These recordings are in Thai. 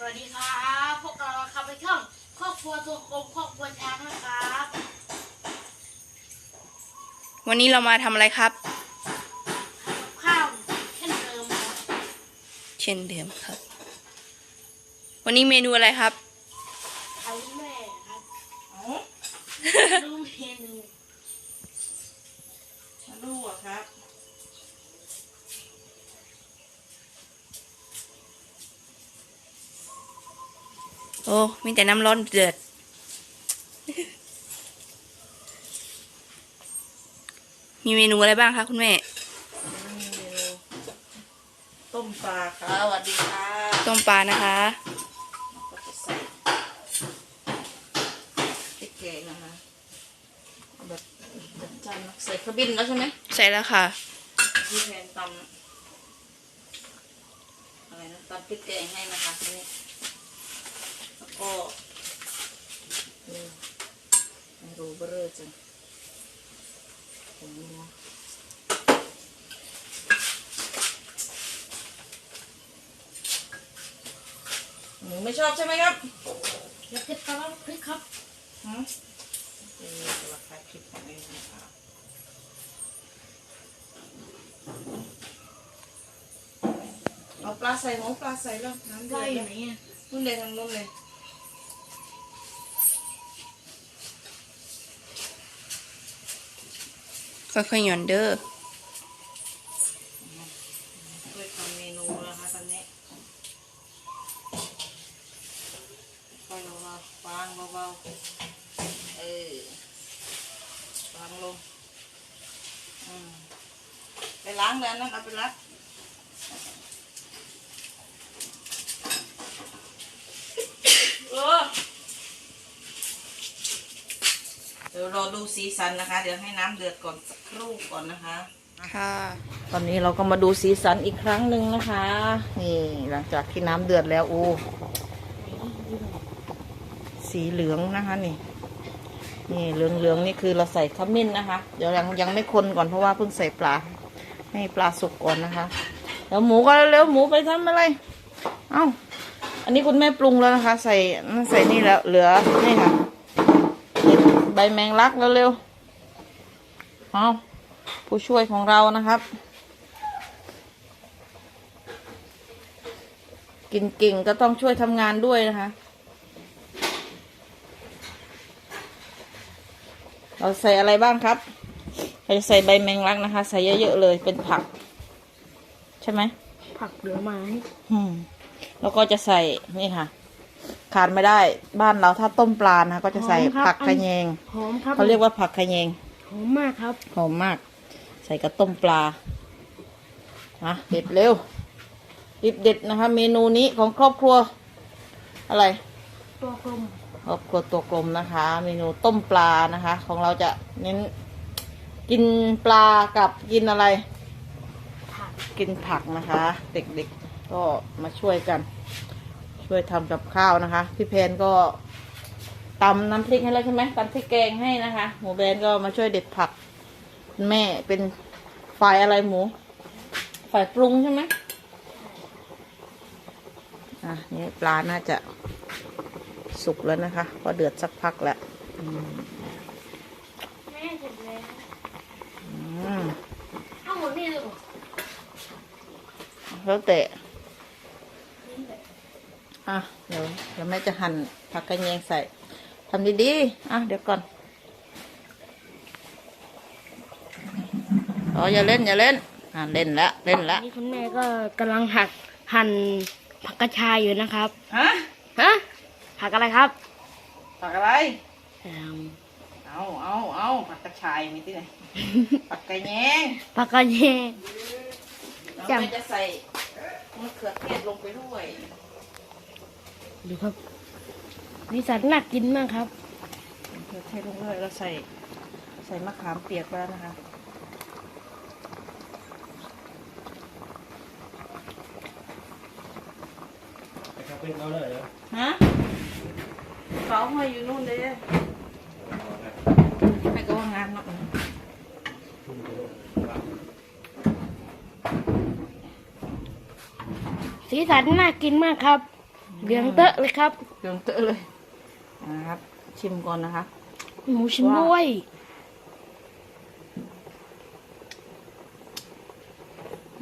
สวัสดีครับพวกเราครับไปช่องครอบครัวตัวกลมครอบครัวช้างนะครับวันนี้เรามาทำอะไรครับ ข้าวเช่นเดิมครับเช่นเดิมครับ วันนี้เมนูอะไรครับไข่แม่ครับดูเมนู มาดูอะครับ โอ้ มีแต่น้ำร้อนเดือด มีเมนูอะไรบ้างคะคุณแม่นี่เมนูต้มปลาค่ะสวัสดีค่ะต้มปลานะคะก็จะใส่พริกแกงนะคะเอาแบบจัดจ้านนะใส่ขบิ้นแล้วใช่ไหมใส่แล้วค่ะพี่แทนตำอะไรนะตำพริกแกงให้นะคะทีนี้ แล้วก็นี่ไม่รู้เบอร์จังผมนัวหนูไม่ชอบใช่ไหมครับเดี๋ยวเก็บปลาแล้วพริกครับฮะเออราคาคลิปของเองนะครับ เอาปลาใส่หมูปลาใส่แล้วน้ำเดือได้ดไหแล้วมอะนู่นเลยทางนู้นเลย ค่อยๆหย่อนเด้อช่วยทำเมนูนะคะตอนนี้ค่อยเบาๆฟางเบาๆเออฟางลงอืมไปล้างแล้วนั่นเอาไปล้างเออเดี๋ยวรอดูสีสันนะคะ เดี๋ยวให้น้ำเดือดก่อนสักครู่ก่อนนะคะค่ะ ตอนนี้เราก็มาดูสีสันอีกครั้งหนึ่งนะคะ นี่หลังจากที่น้ำเดือดแล้วโอ้สีเหลืองนะคะนี่ นี่เหลืองเหลืองๆนี่คือเราใส่ขมิ้นนะคะ เดี๋ยวยังยังไม่คนก่อนเพราะว่าเพิ่งใส่ปลาให้ปลาสุกก่อนนะคะแล้วหมูก็เร็วๆหมูไปทำอะไร เอ้า อันนี้คุณแม่ปรุงแล้วนะคะ ใส่ใส่นี่แล้วเหลือนี่ค่ะนี่ใบแมงลักแล้วเร็วๆเอาผู้ช่วยของเรานะครับ กินเก่งก็ต้องช่วยทำงานด้วยนะคะ เราใส่อะไรบ้างครับเราจะใส่ใบแมงลักนะคะ ใส่เยอะๆเลยเป็นผัก ใช่ไหมผักเหลือไม้ อืม แล้วก็จะใส่นี่ค่ะ ขาดไม่ได้บ้านเราถ้าต้มปลานะคะก็จะใส่ผักขะแยงหอมครับเขาเรียกว่าผักขะแยงหอมมากครับ หอมมาก ใส่กระต้มปลานะเด็ดเร็วรีบเด็ดนะคะ เมนูนี้ของครอบครัว อะไรตัวกลมครอบครัวตัวกลมนะคะ เมนูต้มปลานะคะ ของเราจะเน้น กินปลากับกินอะไร ผักกินผักนะคะ เด็กๆก็มาช่วยกัน ช่วยทำกับข้าวนะคะ พี่แพนก็ตำน้ำพริกให้แล้วใช่ไหมตำพริกแกงให้นะคะ หมูแบนก็มาช่วยเด็ดผักคุณแม่เป็นฝ่ายอะไรหมู ฝ่ายปรุงใช่ไหมอะนี่ปลาน่าจะสุกแล้วนะคะเพอเดือดสักพักแล้วอืมแม่เสร็จแล้วอืมเอาหมดนี่เลยเหรอแล้วแต่นี่แหละ อะเดี๋ยวเดี๋ยวแม่จะหั่นผักกระเยงใส่ทำดีๆอะเดี๋ยวก่อนอ๋ออย่าเล่นอย่าเล่นอะเล่นละเล่นละนี่คุณแม่ก็กำลังหักหั่นผักกระชายอยู่นะครับฮะฮะผักอะไรครับผักอะไร เอิ่มเอาเอาเอาผักกระชายมีที่ไหน ผักกระเยงผักกระเยง แล้วจ้ะแม่จะใส่มะเขือเทศลงไปด้วย ดูครับนี่สัตว์น่ากินมากครับมะเขือเทศลงด้วยแล้วใส่ใส่มะขามเปียกไปแล้วนะคะไปคาเฟ่เขาเลยเหรอฮะเขาห้อยอยู่นู่นเลยให้ก็ว่างานเนาะสีสันน่ากินมากครับ เหลืองเตอะเลยครับเหลืองเตอะเลยนะครับ ชิมก่อนนะคะหมูชิ้นด้วย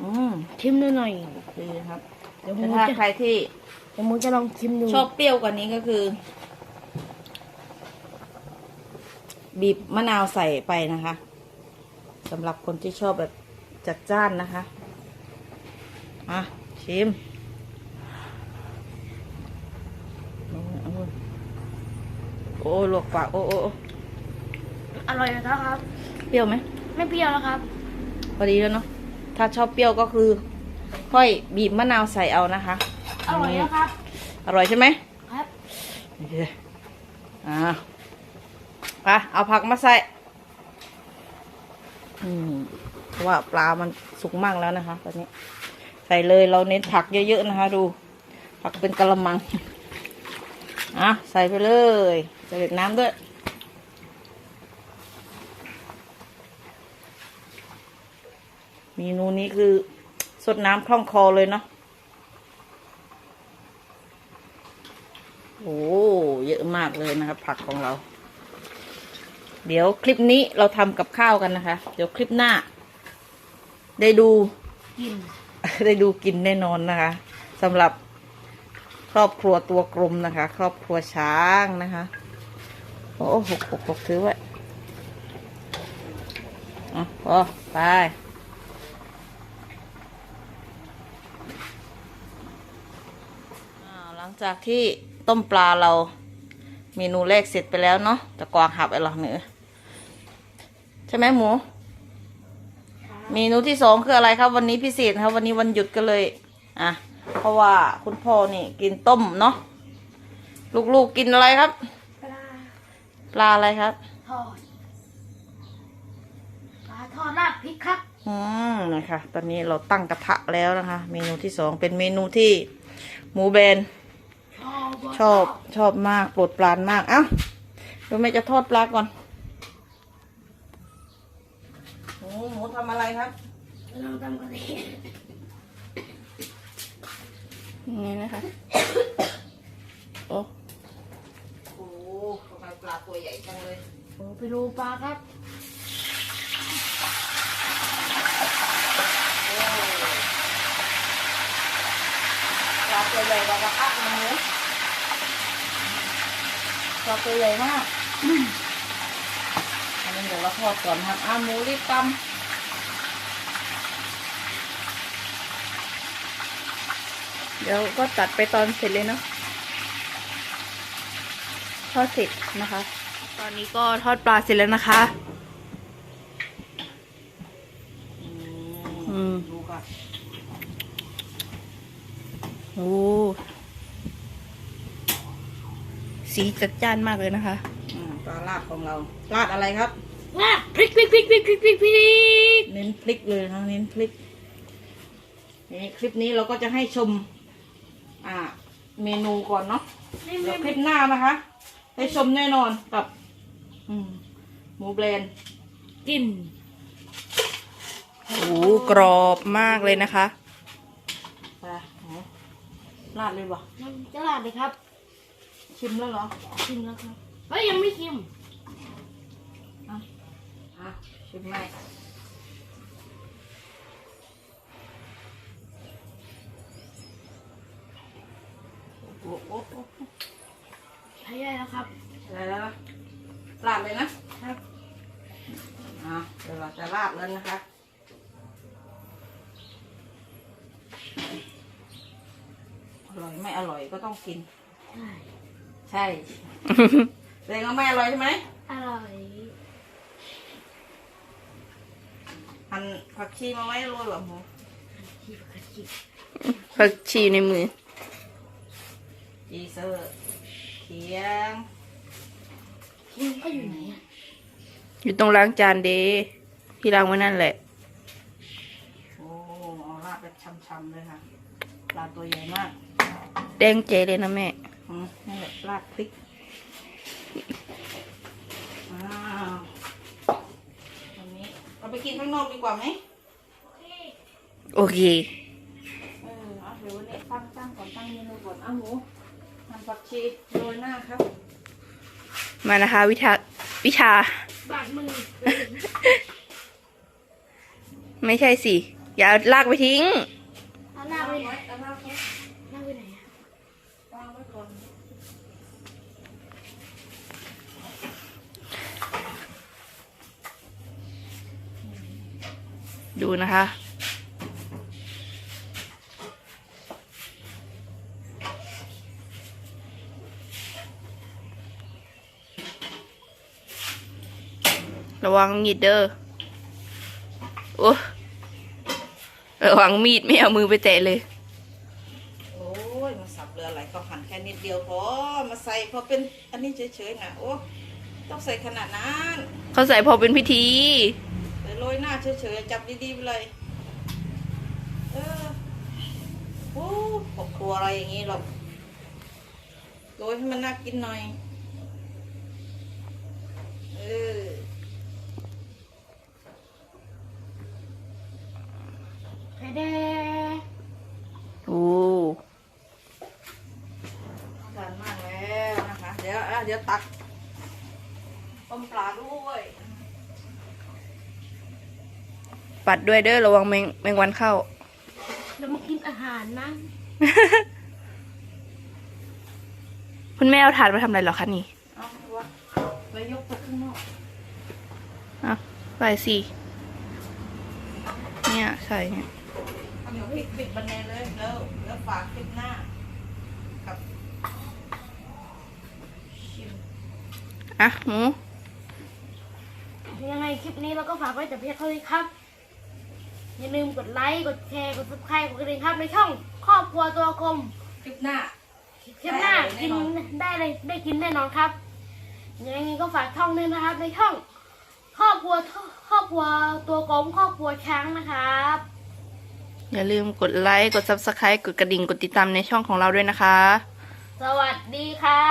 อืมชิมดูหน่อยดีครับเดี๋ยวหแต่มูถ้าจะใครที่เดี๋ยวหมูจะลองชิมดูชอบเปรี้ยวกว่านี้ก็คือ บีบมะนาวใส่ไปนะคะสำหรับคนที่ชอบแบบจัดจ้านนะคะ อะ ชิมเอามือ โอ้ลวกปากโอ้โอ้โอ้อร่อยนะครับ เปรี้ยวไหม ไม่เปรี้ยวแล้วครับ พอดีแล้วเนาะ ถ้าชอบเปรี้ยวก็คือ ค่อยบีบมะนาวใส่เอานะคะ อร่อยแล้วครับ อร่อยใช่ไหมครับโอเคอ่าไปเอาผักมาใส่อืมเพราะว่าปลามันสุกมากแล้วนะคะ ตอนนี้ ใส่เลยเราเน้นผักเยอะๆนะคะ ดู ผักเป็นกะละมัง อะใส่ไปเลยใส่เด็ดน้ำด้วย เมนูนี้คือสดน้ำคล่องคอเลยเนาะโอ้เยอะมากเลยนะครับ ผักของเรา เดี๋ยวคลิปนี้เราทำกับข้าวกันนะคะ เดี๋ยวคลิปหน้า ได้ดูกิน ได้ดูกินแน่นอนนะคะสำหรับ ครอบครัวตัวกลมนะคะ ครอบครัวช้างนะคะ โอ้หกหกหกถือไว้อะพอไปอ่าหลังจากที่ต้มปลาเราเมนูแรกเสร็จไปแล้วเนาะจะกวางหับไอ้หรอเหนือใช่ไหมหมูเมนูที่สองคืออะไรครับ วันนี้พิเศษครับ วันนี้วันหยุดก็เลย อะ เพราะว่าคุณพ่อนี่กินต้มเนาะลูกๆกินอะไรครับ ปลาปลาอะไรครับทอดปลาทอดราดพริกครับ อืมนะคะตอนนี้เราตั้งกระทะแล้วนะคะ เมนูที่สองเป็นเมนูที่หมูแบน ชอบชอบชอบมากโปรดปรานมากเอ้าเดี๋ยวแม่จะทอดปลาก่อนหมูหมูทำอะไรครับลองทำกัน ดินี่นะคะ โอ้โหทำไมปลาตัวใหญ่จังเลยโอ้ไปดูปลาครับปลาตัวใหญ่กว่ากระทะหมูปลาตัวใหญ่มากอันนี้เดี๋ยวเราทอดก่อนครับอ่าหมูรีบต เดี๋ยวก็ตัดไปตอนเสร็จเลยเนาะทอดเสร็จนะคะ ตอนนี้ก็ทอดปลาเสร็จแล้วนะคะำอืมดูก่อนโอ้สีจัดจ้านมากเลยนะคะอืมปลาลาดของเราราดอะไรครับราดพริกพริกพริกพริกพริกพริกพริกเน้นพริกเลยนะเน้นพริกนี่คลิปนี้เราก็จะให้ชม อ่า เมนูก่อนเนาะไม่เดี๋ยวคไม่ลิปหน้านะคะ ได้ชมแน่นอนกับอืมหมูแบรนด์กินโอ้กรอบมากเลยนะคะไปไหนราดเลยบ่มันจะราดเลยครับ ชิมแล้วเหรอชิมแล้วครับเฮ้ยยังไม่ชิมอะอะชิมไหมโอ้โหโอ้โห ใช้ได้แล้วครับ อะไรแล้วนะราดเลยนะ ครับ อะเดี๋ยวเราจะราด แล้วนะคะ อร่อยไม่อร่อยก็ต้องกินใช่ใช่แสดงว่าไม่อร่อยใช่ไหมอร่อยหั่นผักชีมาไว้โรยแบบหมูชิมกันชิมผักชีในมือจีเซอร์เขียงชิมก็อยู่ไหนอะอยู่ตรงล้างจานเด ที่ล้างไว้นั่นแหละ โอ้เอาราดแบบช่ำๆเลยค่ะปลาตัวใหญ่มากแดงเจเลยนะแม่อืมนี่แหละราดพริกอ้าววันนี้เราไปกินข้างนอกดีกว่าไหมโอเค เออเอาเดี๋ยววันนี้ตั้งตั้งก่อนตั้งเมนูก่อนเอาหมูหั่นผักชีโรยหน้าครับมานะคะ วิชาวิชา บาดมือ ไม่ใช่สิ อย่าลากไปทิ้งเอาหน้าไปไหนเอาหน้าไปไหนวางไว้ก่อนดูนะคะ ระวังมีดเด้อโอ้ ระวังมีดไม่เอามือไปแตะเลย โอ้ยมาสับเรืออะไรก็หั่นแค่นิดเดียวพอมาใส่พอเป็นอันนี้เฉยๆนะโอ้ต้องใส่ขนาดนั้นเขาใส่พอเป็นพิธีเลยโรยหน้าเฉยๆจับดีๆไปเลยเออโอ้ครอบครัวอะไรอย่างนี้หรอกโรยให้มันน่ากินหน่อยเออ ไข่ แดงโอ้ทานมากแล้วนะคะ เดี๋ยวอะเดี๋ยวตักต้มปลาด้วยปัดด้วยเด้อระวังแมงแมงวันเข้า เรามากินอาหารนะ คุณแม่เอาถาดมาทำอะไรเหรอคะนี่เอาวะไปยกไปข้างนอกอะใส่สิเนี่ยใส่เนี่ย เอาเดี๋ยวปิดปิดบันไดเลยแล้วแล้วฝากคลิปหน้ากับชิมอะหมูยังไงคลิปนี้เราก็ฝากไว้แต่เพียงเท่านี้ครับ อย่าลืมกดไลค์ กดแชร์ กด subscribe กดกระดิ่งครับในช่อง ครอบครัวตัวกลมคลิปหน้า คลิปหน้าได้กินแน่นอนได้เลยได้กินแน่นอนครับ ยังไงก็ฝากช่องด้วยนะครับในช่อง ครอบครัวครอบครัวตัวกลมครอบครัวช้างนะครับ อย่าลืมกดไลค์ กด subscribe กดกระดิ่ง กดติดตามในช่องของเราด้วยนะคะ สวัสดีค่ะ